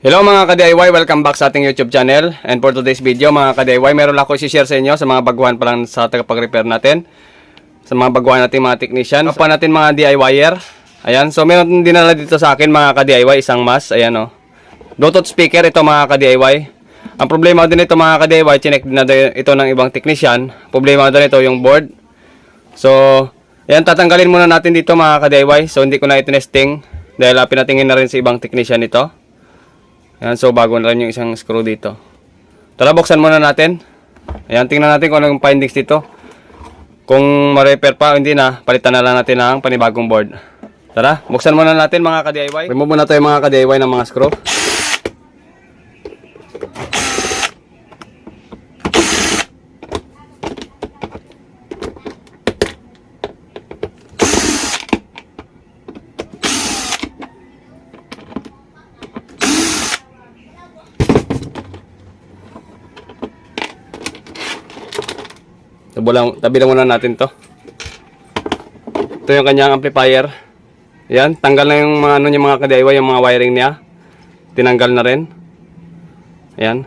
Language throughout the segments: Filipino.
Hello mga ka-DIY, welcome back sa ating YouTube channel. And for today's video mga ka-DIY, meron lang ako i-share sa inyo sa mga baguhan pa lang sa tagapag-repair natin. Sa mga baguhan natin mga technician. Pa natin mga DIYer. Ayan, so meron din dinala dito sa akin mga ka-DIY, isang mas. Ayan o. Oh. Bluetooth speaker ito mga ka-DIY. Ang problema din ito mga ka-DIY, chinek din na ito ng ibang technician. Problema din ito yung board. So, ayan, tatanggalin muna natin dito mga ka-DIY. So, hindi ko na itinesting dahil uh, pinatingin na rin sa ibang technician ito. Ayan, so bago na rin yung isang screw dito. Tara, buksan muna natin. Ayan, tingnan natin kung anong findings dito. Kung ma-repair pa, hindi na, palitan na lang natin ang panibagong board. Tara, buksan muna natin mga ka-DIY. Remove muna tayo mga ka-DIY ng mga screw. Tabi tabi lang muna natin to. Ito yung kanyang amplifier. Yan, tanggal na yung mga ano niya mga ka-DIY, yung mga wiring niya. Tinanggal na rin. Ayan.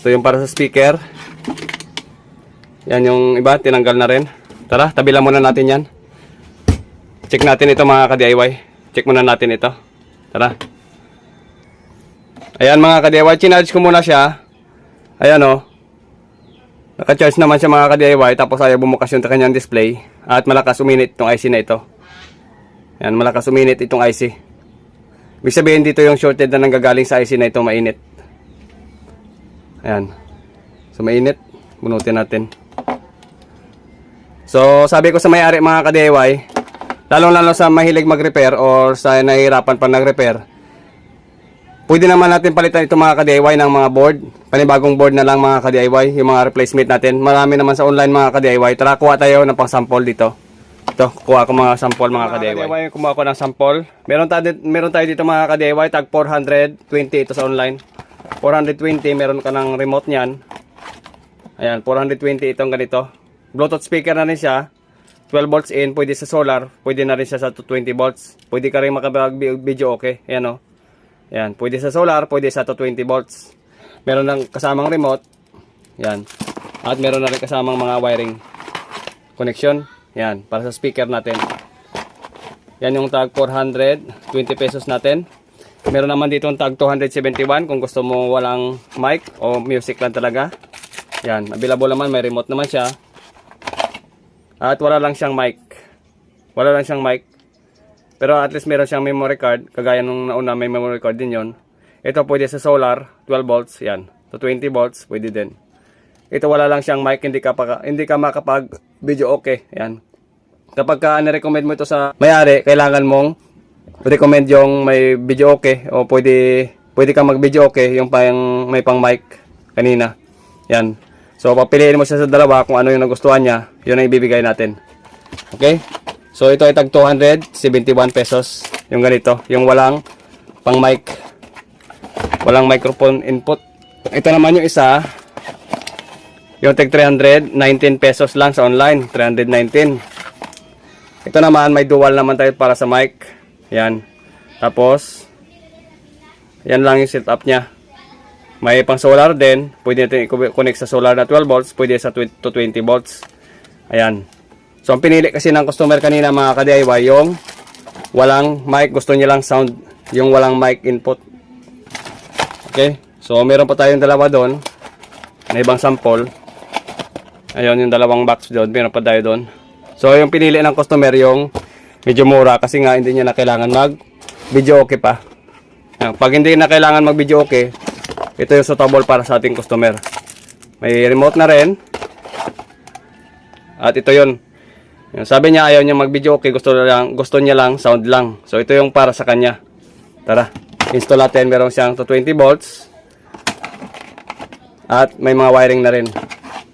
Ito yung para sa speaker. Yan yung iba, tinanggal na rin. Tara, tabi lang muna natin yan. Check natin ito mga ka-DIY. Check muna natin ito. Tara. Ayan mga ka-DIY, chinarge ko muna siya. Ayan o. Oh. Naka-charge naman siya mga ka-DIY tapos ayaw bumukas yung kanyang display at malakas uminit itong IC na ito. Yan, malakas uminit itong IC. Ibig sabihin dito yung shorted na nanggagaling sa IC na ito mainit. Ayan. So mainit, bunutin natin. So sabi ko sa may-ari mga ka-DIY, lalong-lalo sa mahilig mag-repair or sa nahihirapan pa nag-repair, Pwede naman natin palitan ito mga ka-DIY ng mga board. Panibagong board na lang mga ka-DIY, yung mga replacement natin. Marami naman sa online mga ka-DIY. Tara, kuha tayo ng pang sample dito. Ito, kuha ko mga sample mga ka-DIY. Mga kumuha ko ng sample. Meron tayo, meron tayo dito mga ka-DIY, tag 420 ito sa online. 420, meron ka ng remote niyan. Ayan, 420 itong ganito. Bluetooth speaker na rin siya. 12 volts in, pwede sa solar, pwede na rin siya sa 20 volts. Pwede ka rin makabag-video okay. Ayan o. Oh. Yan, pwede sa solar, pwede sa 220 volts. Meron ng kasamang remote. Yan. At meron na rin kasamang mga wiring connection. Yan, para sa speaker natin. Yan yung tag 420 pesos natin. Meron naman dito yung tag 271 kung gusto mo walang mic o music lang talaga. Yan, available naman, may remote naman siya. At wala lang siyang mic. Wala lang siyang mic. Pero at least meron siyang memory card. Kagaya nung nauna may memory card din yon. Ito pwede sa solar, 12 volts, yan. To 20 volts, pwede din. Ito wala lang siyang mic, hindi ka, pa, hindi ka makapag video okay. Yan. Kapag ka nirecommend mo ito sa may-ari, kailangan mong recommend yung may video okay o pwede pwede kang mag video okay yung pang may pang mic kanina. Yan. So papiliin mo siya sa dalawa kung ano yung nagustuhan niya, yun ang ibibigay natin. Okay? So ito ay tag 271 pesos. Yung ganito, yung walang pang mic. Walang microphone input. Ito naman yung isa. Yung tag 319 pesos lang sa online, 319. Ito naman may dual naman tayo para sa mic. Yan. Tapos yan lang yung setup niya. May pang solar din, pwede natin i-connect sa solar na 12 volts, pwede sa 20 to 20 volts. Ayan. So, ang pinili kasi ng customer kanina mga ka-DIY, yung walang mic. Gusto niya lang sound, yung walang mic input. Okay? So, meron pa tayong dalawa doon. Na ibang sample. Ayun, yung dalawang box doon. Meron pa tayo doon. So, yung pinili ng customer yung medyo mura kasi nga hindi niya na kailangan mag video okay pa. Ayan, pag hindi na kailangan mag video okay, ito yung suitable para sa ating customer. May remote na rin. At ito yon yan, sabi niya ayaw niya mag-video okay, gusto, lang, gusto niya lang, sound lang. So ito yung para sa kanya. Tara, install natin. Meron siyang 220 volts. At may mga wiring na rin.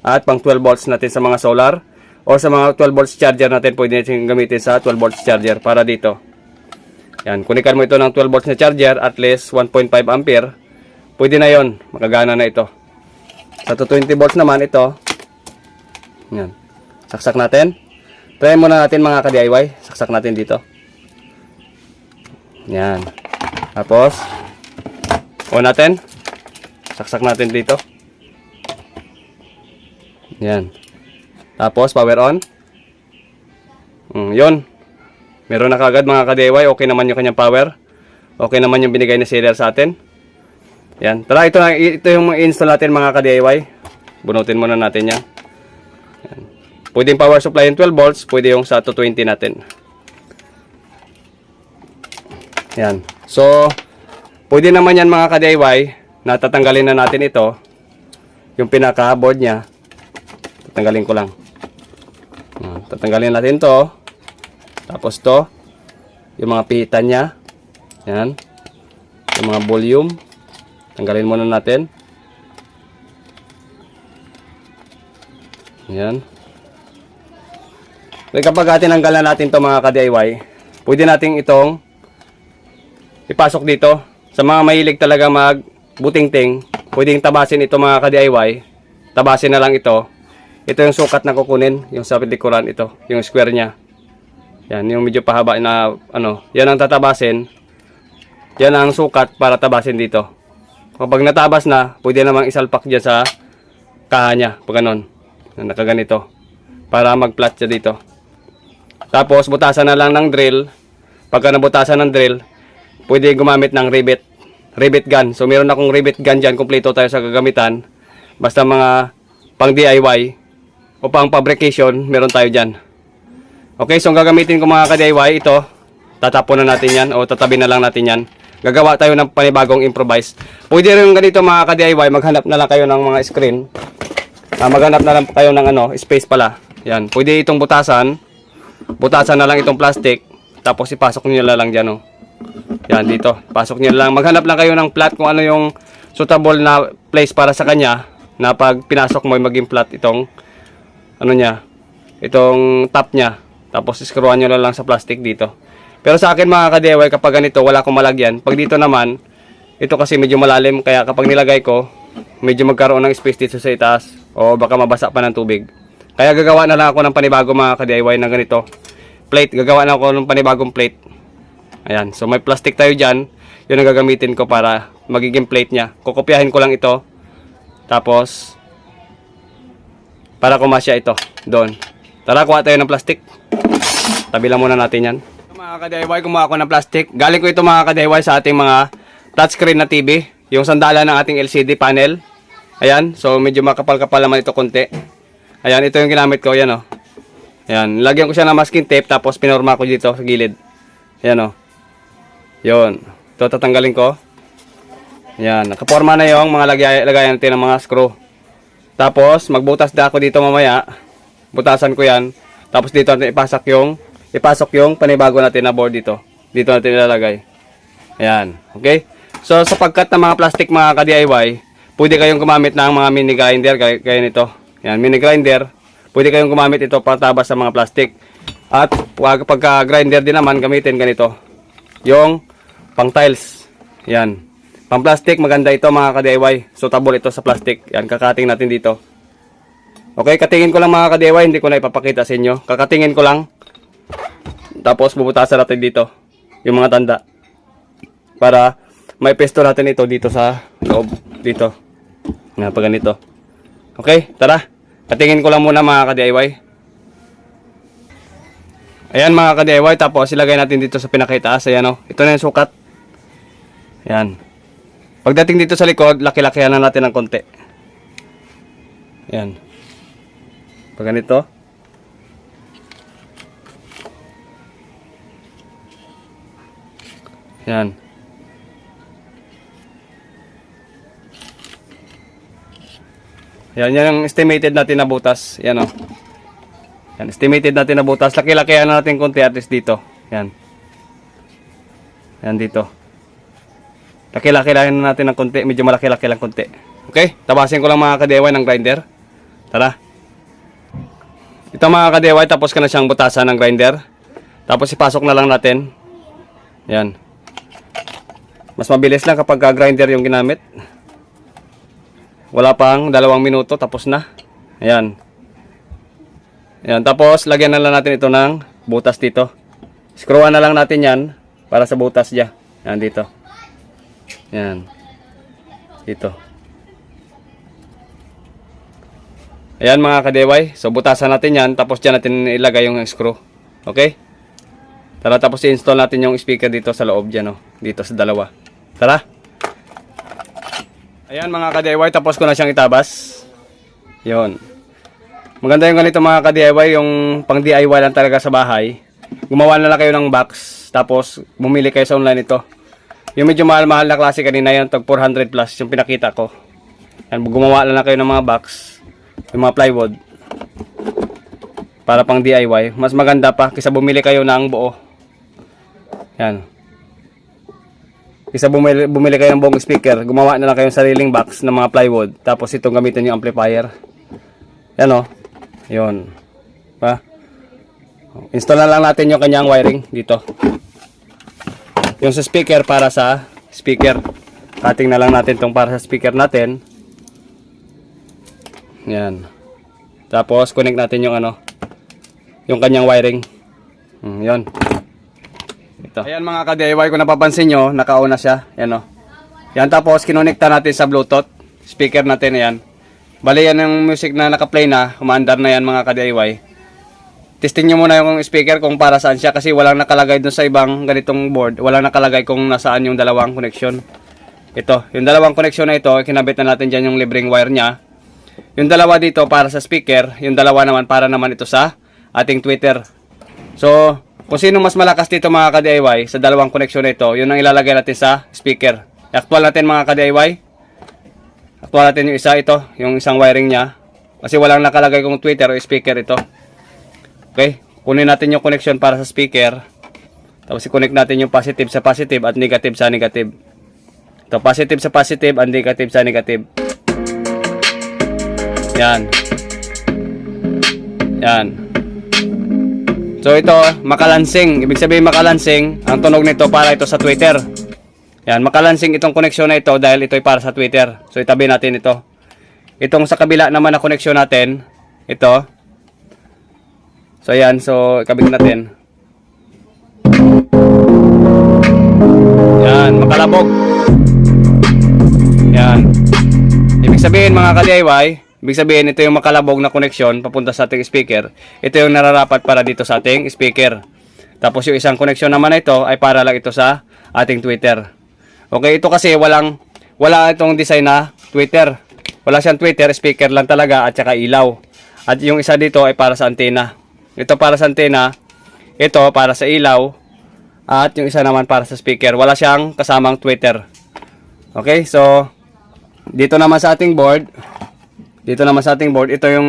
At pang 12 volts natin sa mga solar. O sa mga 12 volts charger natin, pwede natin gamitin sa 12 volts charger para dito. Yan, kunikan mo ito ng 12 volts na charger, at least 1.5 ampere. Pwede na yon makagana na ito. Sa 220 volts naman, ito. Yan. Saksak natin. Try muna natin mga ka-DIY. Saksak natin dito. Yan. Tapos, on natin. Saksak natin dito. Yan. Tapos, power on. Mm, yun. Meron na kagad mga ka-DIY. Okay naman yung kanyang power. Okay naman yung binigay ni seller sa atin. Yan. Tara, ito, na, ito yung install natin mga ka-DIY. Bunutin muna natin yan. yan. Pwede yung power supply yung 12 volts. Pwede yung sa 220 natin. Yan. So, pwede naman yan mga ka-DIY. Natatanggalin na natin ito. Yung pinaka-board niya. Tatanggalin ko lang. Tatanggalin natin to. Tapos to. Yung mga pihitan niya. Yan. Yung mga volume. Tanggalin muna natin. Yan. Then kapag tinanggal na natin to mga ka-DIY, pwede natin itong ipasok dito. Sa mga mahilig talaga mag butingting, pwedeng tabasin ito mga ka-DIY. Tabasin na lang ito. Ito yung sukat na kukunin, yung sa likuran ito, yung square niya. Yan, yung medyo pahaba na ano, yan ang tatabasin. Yan ang sukat para tabasin dito. Kapag natabas na, pwede namang isalpak dyan sa kaha niya, pag ganon. Na nakaganito. Para mag-flat siya dito. Tapos, butasan na lang ng drill. Pagka nabutasan ng drill, pwede gumamit ng rivet. Rivet gun. So, meron akong rivet gun dyan. Kompleto tayo sa gagamitan. Basta mga pang DIY o pang fabrication, meron tayo dyan. Okay, so ang gagamitin ko mga ka-DIY, ito. Tatapon na natin yan o tatabi na lang natin yan. Gagawa tayo ng panibagong improvise. Pwede rin ganito mga ka-DIY, maghanap na lang kayo ng mga screen. Ah, maghanap na lang kayo ng ano, space pala. Yan, pwede itong butasan. Butasan na lang itong plastic. Tapos ipasok niyo na lang dyan, oh. Yan, dito. Pasok niyo lang. Maghanap lang kayo ng flat kung ano yung suitable na place para sa kanya. Na pag pinasok mo, ay maging flat itong, ano niya, itong top niya. Tapos screwan nyo na lang sa plastic dito. Pero sa akin mga ka-DIY, kapag ganito, wala akong malagyan. Pag dito naman, ito kasi medyo malalim. Kaya kapag nilagay ko, medyo magkaroon ng space dito sa itaas. O baka mabasa pa ng tubig. Kaya gagawa na lang ako ng panibago mga ka-DIY na ganito. Plate, gagawa na ako ng panibagong plate. Ayan, so may plastic tayo dyan. Yun ang gagamitin ko para magiging plate niya. Kukopyahin ko lang ito. Tapos, para kumasya ito. Doon. Tara, kuha tayo ng plastic. Tabi lang muna natin yan. Mga ka-DIY, kumuha ako ng plastic. Galing ko ito mga ka-DIY sa ating mga touchscreen na TV. Yung sandala ng ating LCD panel. Ayan, so medyo makapal-kapal naman ito konti. Ayan, ito yung ginamit ko. Ayan o. Ayan, lagyan ko siya ng masking tape tapos pinorma ko dito sa gilid. Ayan o. Yun. Ito tatanggalin ko. Ayan, nakaporma na yung mga lagay, lagayan natin ng mga screw. Tapos, magbutas na ako dito mamaya. Butasan ko yan. Tapos dito natin ipasok yung ipasok yung panibago natin na board dito. Dito natin ilalagay. Ayan. Okay? So, sa pagkat ng mga plastic mga ka-DIY, pwede kayong gumamit ng mga mini grinder kaya, kaya nito. Ayan, mini grinder. Pwede kayong gumamit ito para tabas sa mga plastic. At pagka grinder din naman gamitin ganito. Yung pang tiles. Yan. Pang plastic maganda ito mga ka-DIY. Suitable ito sa plastic. Yan kakating natin dito. Okay, katingin ko lang mga ka-DIY, hindi ko na ipapakita sa inyo. Kakatingin ko lang. Tapos bubutasan natin dito yung mga tanda. Para may pesto natin ito dito sa loob dito. Na pag ganito. Okay, tara. Katingin ko lang muna mga ka-DIY. Ayan mga ka-DIY, tapos ilagay natin dito sa pinakitaas. Ayan o, ito na yung sukat. Ayan. Pagdating dito sa likod, laki-lakihan na natin ng konti. Ayan. Pag ganito. Ayan. Yan, yan ang estimated natin na butas. Yan o. Yan, estimated natin na butas. Laki-laki na natin konti at least dito. Yan. Yan dito. Laki-laki lang natin ng konti. Medyo malaki-laki lang konti. Okay? Tabasin ko lang mga kadewa ng grinder. Tara. Ito mga kadewa, tapos ka na siyang butasan ng grinder. Tapos ipasok na lang natin. Yan. Mas mabilis lang kapag ka grinder yung ginamit. Wala pang dalawang minuto, tapos na. Ayan. Ayan, tapos lagyan na lang natin ito ng butas dito. Screwan na lang natin yan para sa butas dyan. Ayan dito. Yan. Dito. Ayan mga kadeway. So butasan natin yan. Tapos dyan natin ilagay yung screw. Okay? Tara tapos i-install natin yung speaker dito sa loob dyan. Oh. Dito sa dalawa. Tara. Ayan mga kadeway. Tapos ko na siyang itabas. Yon. Maganda yung ganito mga ka-DIY, yung pang DIY lang talaga sa bahay. Gumawa na lang kayo ng box, tapos bumili kayo sa online ito. Yung medyo mahal-mahal na klase kanina yan, tag 400 plus, yung pinakita ko. Yan, gumawa na lang kayo ng mga box, yung mga plywood. Para pang DIY. Mas maganda pa, kaysa bumili kayo ng buo. Yan. Kaysa bumili, bumili kayo ng buong speaker, gumawa na lang kayo ng sariling box ng mga plywood. Tapos itong gamitin yung amplifier. Yan o. Yun. Pa. Install na lang natin yung kanyang wiring dito. Yung sa speaker para sa speaker. Cutting na lang natin tong para sa speaker natin. Yan. Tapos connect natin yung ano yung kanyang wiring. Hmm, yun. Ito. Ayan mga ka-DIY kung napapansin nyo, nakauna siya. Yan o. Yan tapos kinonekta natin sa Bluetooth. Speaker natin yan. Bali yan yung music na naka-play na, umaandar na yan mga ka-DIY. Testing nyo muna yung speaker kung para saan siya kasi walang nakalagay dun sa ibang ganitong board. Walang nakalagay kung nasaan yung dalawang connection. Ito, yung dalawang connection na ito, kinabit na natin dyan yung libreng wire niya. Yung dalawa dito para sa speaker, yung dalawa naman para naman ito sa ating Twitter. So, kung sino mas malakas dito mga ka-DIY sa dalawang connection na ito, yun ang ilalagay natin sa speaker. Actual natin mga ka-DIY. Actual natin yung isa ito, yung isang wiring niya. Kasi walang nakalagay kung Twitter o speaker ito. Okay, kunin natin yung connection para sa speaker. Tapos i-connect natin yung positive sa positive at negative sa negative. Ito, positive sa positive at negative sa negative. Yan. Yan. So ito, makalansing. Ibig sabihin makalansing, ang tunog nito para ito sa Twitter. Yan, makalansing itong koneksyon na ito dahil ito ay para sa Twitter. So itabi natin ito. Itong sa kabila naman na koneksyon natin, ito. So yan, so ikabit natin. Yan, makalabog. Yan. Ibig sabihin mga ka-DIY, ibig sabihin ito yung makalabog na koneksyon papunta sa ating speaker. Ito yung nararapat para dito sa ating speaker. Tapos yung isang koneksyon naman na ito ay para lang ito sa ating Twitter. Okay, ito kasi walang wala itong design na Twitter. Wala siyang Twitter, speaker lang talaga at saka ilaw. At yung isa dito ay para sa antena. Ito para sa antena, ito para sa ilaw, at yung isa naman para sa speaker. Wala siyang kasamang Twitter. Okay, so dito naman sa ating board, dito naman sa ating board, ito yung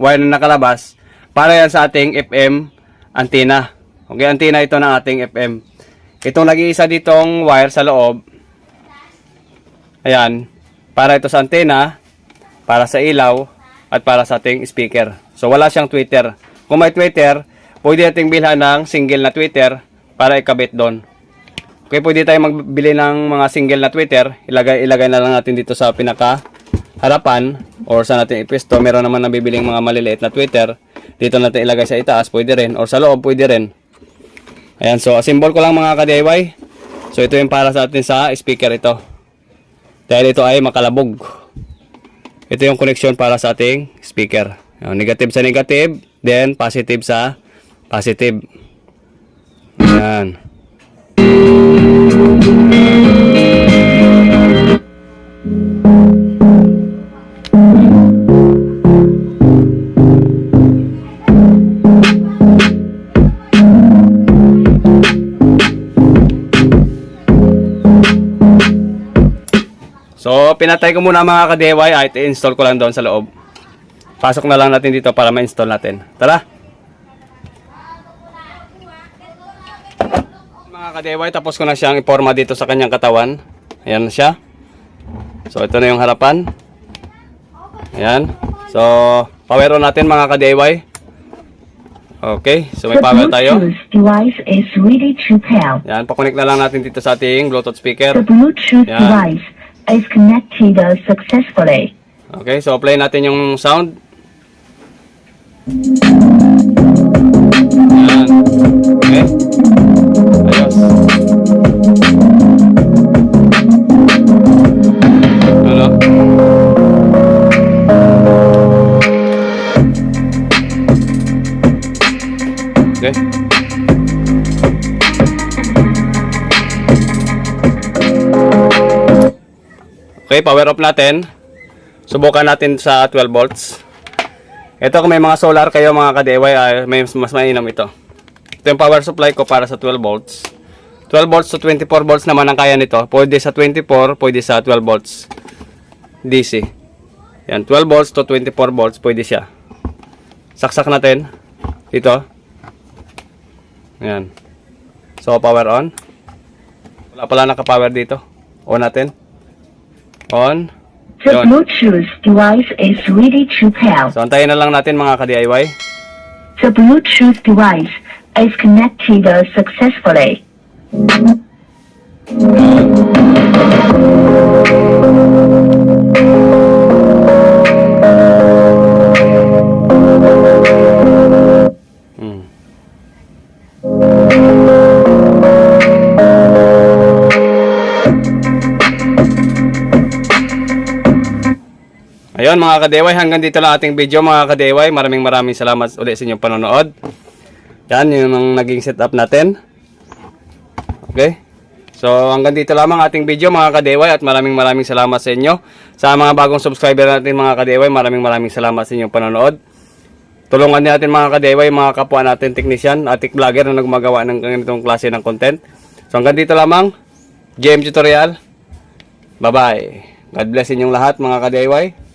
wire na nakalabas para yan sa ating FM antenna. Okay, antenna ito ng ating FM. Itong nag-iisa ditong wire sa loob, ayan, para ito sa antenna, para sa ilaw, at para sa ating speaker. So wala siyang Twitter. Kung may Twitter, pwede nating bilhan ng single na Twitter para ikabit doon. Okay, pwede tayo magbili ng mga single na Twitter. Ilagay, ilagay na lang natin dito sa pinaka harapan or sa natin ipisto. Meron naman nabibiling mga maliliit na Twitter. Dito natin ilagay sa itaas, pwede rin. Or sa loob, pwede rin. Ayan, so symbol ko lang mga ka-DIY. So ito yung para sa atin sa speaker ito. Dahil ito ay makalabog. Ito yung connection para sa ating speaker. Ayan, negative sa negative, then positive sa positive. Ayan. So, pinatay ko muna mga ka-DIY at i-install ko lang doon sa loob. Pasok na lang natin dito para ma-install natin. Tara! Mga ka-DIY, tapos ko na siyang iporma dito sa kanyang katawan. Ayan na siya. So, ito na yung harapan. Ayan. So, power on natin mga ka-DIY. Okay, so may power tayo. Device is ready to pair. Yan, pakunik na lang natin dito sa ating Bluetooth speaker. The Bluetooth Yeah. device is connected successfully. Okay, so play natin yung sound. Yan. Okay. Ayos. Okay, power off natin. Subukan natin sa 12 volts. Ito kung may mga solar kayo mga ka-DIY, ay may mas mainam ito. Ito yung power supply ko para sa 12 volts. 12 volts to 24 volts naman ang kaya nito. Pwede sa 24, pwede sa 12 volts DC. Yan, 12 volts to 24 volts, pwede siya. Saksak natin. Dito. Yan. So, power on. Wala pala naka-power dito. On natin. On. The Yun. Bluetooth device is ready to pair. So, antayin na lang natin mga ka-DIY. The Bluetooth device is connected successfully. Ayun mga kadeway, hanggang dito lang ating video mga kadeway. Maraming maraming salamat ulit sa inyong panonood. Yan, yun ang naging setup natin. Okay? So hanggang dito lamang ating video mga kadeway at maraming maraming salamat sa inyo. Sa mga bagong subscriber natin mga kadeway, maraming maraming salamat sa inyong panonood. Tulungan natin mga kadeway, mga kapwa natin technician, ating vlogger na nagmagawa ng ganitong klase ng content. So hanggang dito lamang, GM Tutorial. Bye-bye. God bless inyong lahat mga ka-DIY.